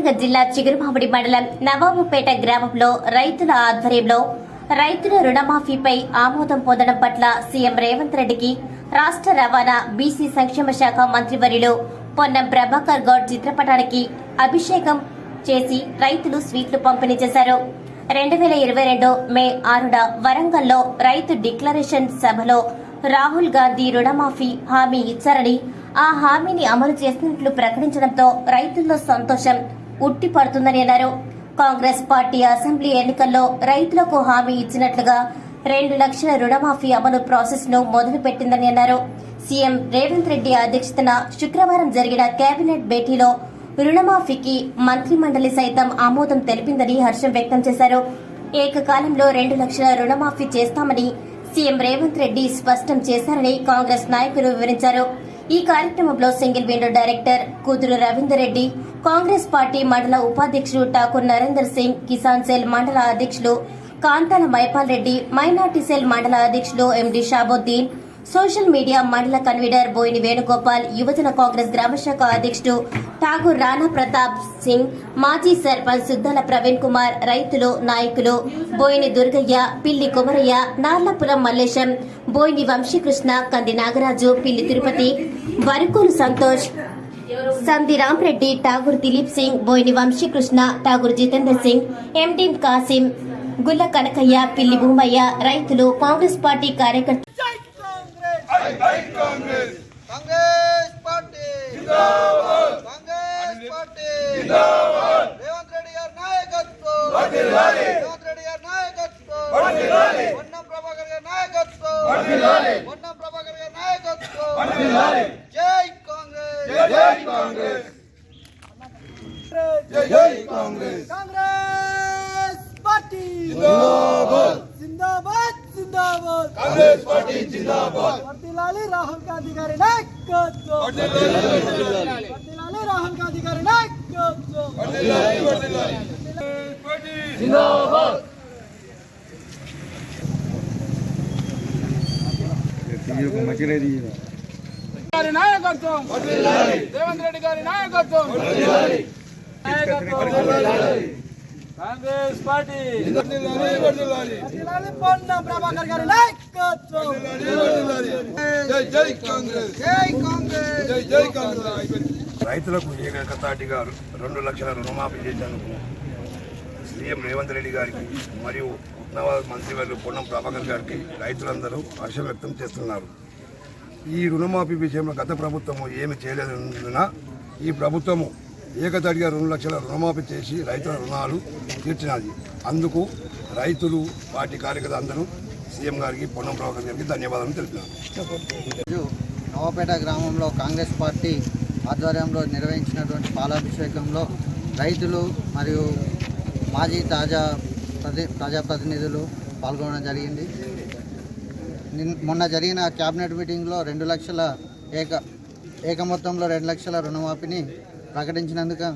కరీంనగర్ జిల్లా చిగురుమామిడి మండలం నవాబుపేట గ్రామంలో రైతుల ఆధ్వర్యంలో రైతుల రుణమాఫీపై ఆమోదం పొందడం పట్ల సీఎం రేవంత్ రెడ్డికి రాష్ట్ర రవాణా బీసీ సంక్షేమ శాఖ మంత్రివర్యులు పొన్నం ప్రభాకర్ గౌడ్ చిత్రపటానికి అభిషేకం చేసి రైతులు స్వీట్లు పంపిణీ చేశారు. రెండు వేల ఇరవై రెండు మే ఆరున వరంగల్లో రైతు డిక్లరేషన్ సభలో రాహుల్ గాంధీ రుణమాఫీ హామీ ఇచ్చారని ఆ హామీని అమలు చేసినట్లు ప్రకటించడంతో రైతుల్లో సంతోషం ఉట్టిపడుతుందని అన్నారు. కాంగ్రెస్ పార్టీ అసెంబ్లీ ఎన్నికల్లో రైతులకు హామీ ఇచ్చినట్లుగా రెండు లక్షల రుణమాఫీ అమలు ప్రాసెస్ను మొదలుపెట్టిందని అన్నారు. సీఎం రేవంత్ రెడ్డి అధ్యక్షతన శుక్రవారం జరిగిన కేబినెట్ భేటీలో రుణమాఫీకి మంత్రి మండలి సైతం ఆమోదం తెలిపిందని హర్షం వ్యక్తం చేశారు. ఏకకాలంలో రెండు లక్షల రుణమాఫీ చేస్తామని సీఎం రేవంత్ రెడ్డి స్పష్టం చేశారని కాంగ్రెస్ నాయకులు వివరించారు. ఈ కార్యక్రమంలో సింగిల్ విండో డైరెక్టర్ కూతురు రవీందర్ రెడ్డి కాంగ్రెస్ పార్టీ మండల ఉపాధ్యక్షుడు ఠాకూర్ నరేందర్ సింగ్ కిసాన్ సెల్ మండల అధ్యక్షులు కాంతాల మైపాల్ రెడ్డి మైనార్టీ సెల్ మండల అధ్యక్షులు ఎండి షాబుద్దీన్ సోషల్ మీడియా మండల కన్వీనర్ బోయిని వేణుగోపాల్ యువజన కాంగ్రెస్ గ్రామశాఖ అధ్యక్షుడు ఠాగూర్ రాణా ప్రతాప్ సింగ్ మాజీ సర్పంచ్ సుద్దల ప్రవీణ్ కుమార్ రైతులు నాయకులు బోయిని దుర్గయ్య పిల్లి కుమరయ్య నార్లపురం మల్లేశం బోయిని వంశీకృష్ణ కంది నాగరాజు పిల్లి తిరుపతి వరకూలు సంతోష్ సంధి రామరెడ్డి ఠాగూర్ దిలీప్ సింగ్ బోయిని వంశీకృష్ణ ఠాగూర్ జితేందర్ సింగ్ ఎండి కాసిం గుల్ల కనకయ్య పిల్లి భూమయ్య రైతులు కాంగ్రెస్ పార్టీ కార్యకర్తలు జై కాంగ్రెస్ కాంగ్రెస్ పార్టీ కాంగ్రెస్ పార్టీ రేవంత్ రెడ్డి గారి నాయకత్వం రేవంత్ రెడ్డి గారి నాయకత్వం పొన్నం ప్రభాకర్ గారి నాయకత్వం పొన్నం ప్రభాకర్ గారి నాయకత్వం జై కాంగ్రెస్ జై కాంగ్రెస్ జై కాంగ్రెస్ కాంగ్రెస్ పార్టీ జిందాబాద్ జిందాబాద్ జిందాబాద్ కాంగ్రెస్ పార్టీ జిందాబాద్ వర్తిల్లాలి రాహుల్ గాంధీ గారి నాయకత్వం. వర్తిల్లాలి రాహుల్ గాంధీ గారి నాయకత్వం. గారి నాయకత్వం. రేవంత్ రెడ్డి గారి నాయకత్వం. కాంగ్రెస్ పార్టీ. ప్రభాకర్ గారి నాయకత్వం. రైతులకు ఏకతాటిగా రెండు లక్షల రుణమాఫీ చేసేందుకు సీఎం రేవంత్ రెడ్డి గారికి మరియు ఉత్నవాద మంత్రివర్యులు పొన్నం ప్రభాకర్ గారికి రైతులందరూ హర్షం వ్యక్తం చేస్తున్నారు. ఈ రుణమాఫీ విషయంలో గత ప్రభుత్వము ఏమి చేయలేదన్న ఈ ప్రభుత్వము ఏకతాటిగా రెండు లక్షల రుణమాఫీ చేసి రైతుల రుణాలు తీర్చినది. అందుకు రైతులు పార్టీ కార్యకర్తలు అందరూ సీఎం గారికి పొన్నం ప్రభాకర్ గారికి ధన్యవాదాలు తెలిపారు నవపేట గ్రామంలో కాంగ్రెస్ పార్టీ ఆధ్వర్యంలో నిర్వహించినటువంటి పాలాభిషేకంలో రైతులు మరియు మాజీ తాజా ప్రతి ప్రజాప్రతినిధులు పాల్గొనడం జరిగింది. నిన్ మొన్న జరిగిన క్యాబినెట్ మీటింగ్లో రెండు లక్షల ఏక ఏక మొత్తంలో రెండు లక్షల రుణమాఫీని ప్రకటించినందుకు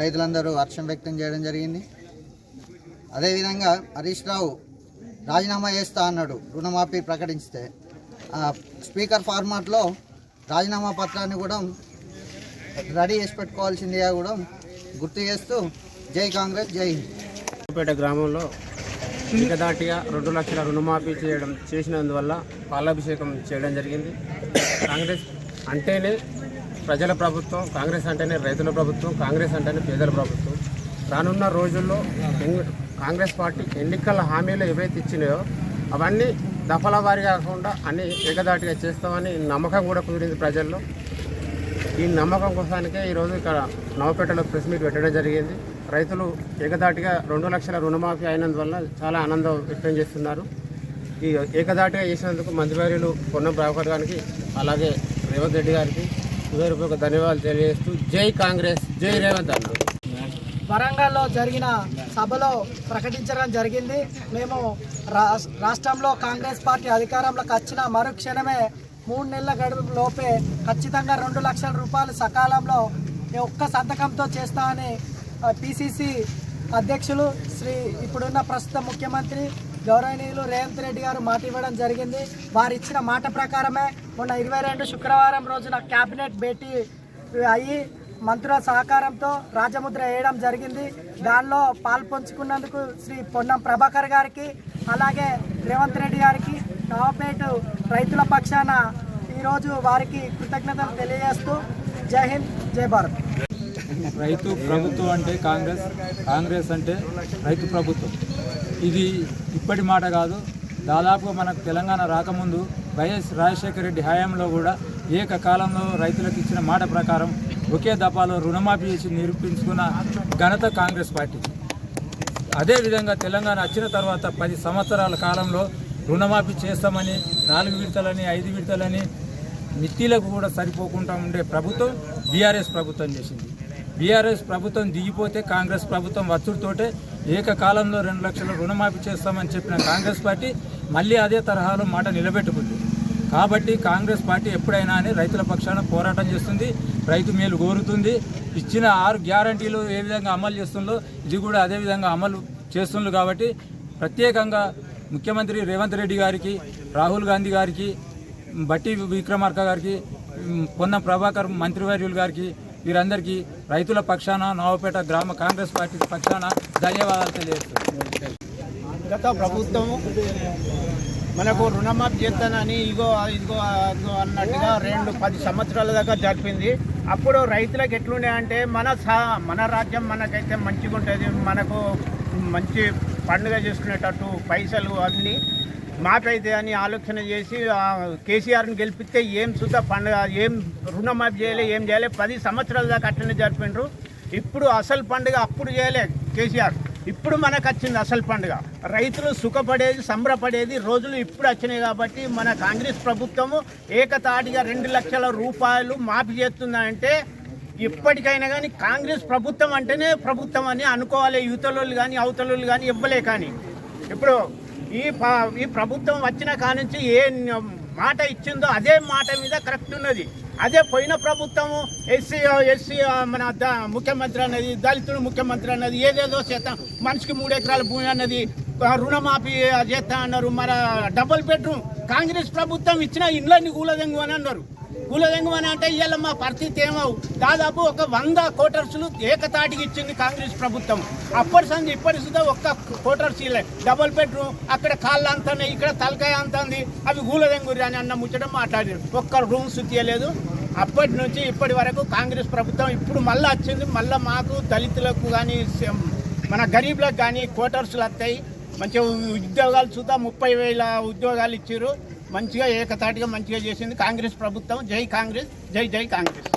రైతులందరూ హర్షం వ్యక్తం చేయడం జరిగింది. అదేవిధంగా హరీష్ రావు రాజీనామా చేస్తా అన్నాడు రుణమాఫీ ప్రకటిస్తే. ఆ, స్పీకర్ ఫార్మాట్లో రాజీనామా పత్రాన్ని కూడా రెడీ చేసి పెట్టుకోవాల్సిందిగా కూడా గుర్తు చేస్తూ జై కాంగ్రెస్ జై పేట గ్రామంలో ఏకదాటిగా రెండు లక్షల రుణమాఫీ చేయడం చేసినందువల్ల పాలాభిషేకం చేయడం జరిగింది. కాంగ్రెస్ అంటేనే ప్రజల ప్రభుత్వం కాంగ్రెస్ అంటేనే రైతుల ప్రభుత్వం కాంగ్రెస్ అంటేనే పేదల ప్రభుత్వం. రానున్న రోజుల్లో కాంగ్రెస్ పార్టీ ఎన్నికల హామీలు ఏవైతే ఇచ్చినాయో అవన్నీ దఫల కాకుండా అన్ని ఏకదాటిగా చేస్తామని నమ్మకం కూడా కుదిరింది ప్రజల్లో. ఈ నమ్మకం కోసానికే ఈరోజు ఇక్కడ నవపేటలో ప్రెస్ మీట్ పెట్టడం జరిగింది. రైతులు ఏకదాటిగా రెండు లక్షల రుణమాఫీ అయినందువల్ల చాలా ఆనందం వ్యక్తం చేస్తున్నారు. ఈ ఏకదాటిగా చేసినందుకు మంత్రివర్యులు పొన్నం ప్రభాకర్ గారికి అలాగే రేవంత్ రెడ్డి గారికి హృదయపూర్వక ధన్యవాదాలు తెలియజేస్తూ జై కాంగ్రెస్ జై రేవంత్ అన్నారు వరంగల్లో జరిగిన సభలో ప్రకటించడం జరిగింది. మేము రాష్ట్రంలో కాంగ్రెస్ పార్టీ అధికారంలోకి వచ్చిన మరుక్షణమే మూడు నెలల గడువు లోపే ఖచ్చితంగా రెండు లక్షల రూపాయలు సకాలంలో ఒక్క సంతకంతో చేస్తామని పిసిసి అధ్యక్షులు శ్రీ ఇప్పుడున్న ప్రస్తుత ముఖ్యమంత్రి గౌరవనీయులు రేవంత్ రెడ్డి గారు మాట ఇవ్వడం జరిగింది. వారు ఇచ్చిన మాట ప్రకారమే మొన్న ఇరవై రెండు శుక్రవారం రోజున క్యాబినెట్ భేటీ అయ్యి మంత్రుల సహకారంతో రాజముద్ర వేయడం జరిగింది. దానిలో పాల్పంచుకున్నందుకు శ్రీ పొన్నం ప్రభాకర్ గారికి అలాగే రేవంత్ రెడ్డి గారికి నవాపేట రైతుల పక్షాన ఈరోజు వారికి కృతజ్ఞతలు తెలియజేస్తూ జై హింద్ జై భారత్. రైతు ప్రభుత్వం అంటే కాంగ్రెస్ కాంగ్రెస్ అంటే రైతు ప్రభుత్వం. ఇది ఇప్పటి మాట కాదు. దాదాపుగా మనకు తెలంగాణ రాకముందు వైఎస్ రాజశేఖర రెడ్డి హయాంలో కూడా ఏకకాలంలో రైతులకు ఇచ్చిన మాట ప్రకారం ఒకే దఫాలో రుణమాఫీ చేసి నిరూపించుకున్న ఘనత కాంగ్రెస్ పార్టీ. అదేవిధంగా తెలంగాణ వచ్చిన తర్వాత పది సంవత్సరాల కాలంలో రుణమాఫీ చేస్తామని నాలుగు విడతలని ఐదు విడతలని మిత్తిలకు కూడా సరిపోకుండా ఉండే ప్రభుత్వం బీఆర్ఎస్ ప్రభుత్వం చేసింది. బీఆర్ఎస్ ప్రభుత్వం దిగిపోతే కాంగ్రెస్ ప్రభుత్వం వచ్చుడితోటే ఏకకాలంలో రెండు లక్షల రుణమాఫీ చేస్తామని చెప్పిన కాంగ్రెస్ పార్టీ మళ్ళీ అదే తరహాలో మాట నిలబెట్టుకుంది. కాబట్టి కాంగ్రెస్ పార్టీ ఎప్పుడైనా అని రైతుల పక్షాన పోరాటం చేస్తుంది. రైతు మేలు కోరుతుంది. ఇచ్చిన ఆరు గ్యారంటీలు ఏ విధంగా అమలు చేస్తుందో ఇది కూడా అదే విధంగా అమలు చేస్తుండ్రు కాబట్టి ప్రత్యేకంగా ముఖ్యమంత్రి రేవంత్ రెడ్డి గారికి రాహుల్ గాంధీ గారికి బట్టి విక్రమార్క గారికి పొన్న ప్రభాకర్ మంత్రివర్యులు గారికి వీరందరికీ రైతుల పక్షాన నవపేట గ్రామ కాంగ్రెస్ పార్టీ పక్షాన ధన్యవాదాలు తెలియజేస్తున్నాను. గత ప్రభుత్వం మనకు రుణమాఫీ చేస్తానని ఇగో ఇదిగో అదిగో అన్నట్టుగా రెండు పది సంవత్సరాల దాకా జరిపింది. అప్పుడు రైతులకు ఎట్లుండే అంటే మన సా మన రాజ్యం మనకైతే మంచిగా ఉంటుంది. మనకు మంచి పండుగ చేసుకునేటట్టు పైసలు అన్నీ మాకైతే అని ఆలోచన చేసి కేసీఆర్ని గెలిపిస్తే ఏం సుత పండుగ ఏం రుణమాఫీ చేయలే ఏం చేయలే? పది సంవత్సరాల దాకా అట్లనే జరిపిండ్రు. ఇప్పుడు అసలు పండుగ అప్పుడు చేయలే కేసీఆర్. ఇప్పుడు మనకు వచ్చింది అసలు పండుగ. రైతులు సుఖపడేది సంబరపడేది రోజులు ఇప్పుడు వచ్చినాయి కాబట్టి మన కాంగ్రెస్ ప్రభుత్వము ఏకతాటిగా రెండు లక్షల రూపాయలు మాఫీ చేస్తుందంటే ఇప్పటికైనా కానీ కాంగ్రెస్ ప్రభుత్వం అంటేనే ప్రభుత్వం అని అనుకోవాలి. యువతలు కానీ అవతలు కానీ ఇవ్వలే కానీ. ఇప్పుడు ఈ ఈ ప్రభుత్వం వచ్చిన కానుంచి ఏ మాట ఇచ్చిందో అదే మాట మీద కరెక్ట్ ఉన్నది. అదే పోయిన ప్రభుత్వము ఎస్సీ ఎస్సీ మన ద- ముఖ్యమంత్రి అన్నది దళితుడు ముఖ్యమంత్రి అన్నది ఏదేదో చేస్తాం మనిషికి మూడు ఎకరాల భూమి అన్నది రుణమాఫీ చేస్తా అన్నారు మన డబుల్ బెడ్రూమ్ కాంగ్రెస్ ప్రభుత్వం ఇచ్చిన ఇండ్లన్నీ కూలదెంగు అని అన్నారు. కూలదెంగు అని అంటే ఇవాళ మా పరిస్థితి ఏమవు? దాదాపు ఒక వంద కోటర్స్లు ఏకతాటికి ఇచ్చింది కాంగ్రెస్ ప్రభుత్వం. అప్పటి సంది ఇప్పటి సుధా ఒక్క కోటర్స్ ఇలే. డబుల్ బెడ్రూమ్ అక్కడ కాళ్ళు అంతనే ఇక్కడ తలకాయ అంతుంది అవి కూలదెంగురి అని అన్న ముచ్చడం మాట్లాడారు. ఒక్క రూమ్స్ తీయలేదు అప్పటి నుంచి ఇప్పటి వరకు కాంగ్రెస్ ప్రభుత్వం ఇప్పుడు మళ్ళీ వచ్చింది. మళ్ళీ మాకు దళితులకు కానీ మన గరీబ్లకు కానీ కోటర్స్లు వస్తాయి మంచిగా ఉద్యోగాలు చూద్దాం. ముప్పై వేల ఉద్యోగాలు ఇచ్చారు మంచిగా ఏకతాటిగా మంచిగా చేసింది కాంగ్రెస్ ప్రభుత్వం. జై కాంగ్రెస్ జై జై కాంగ్రెస్.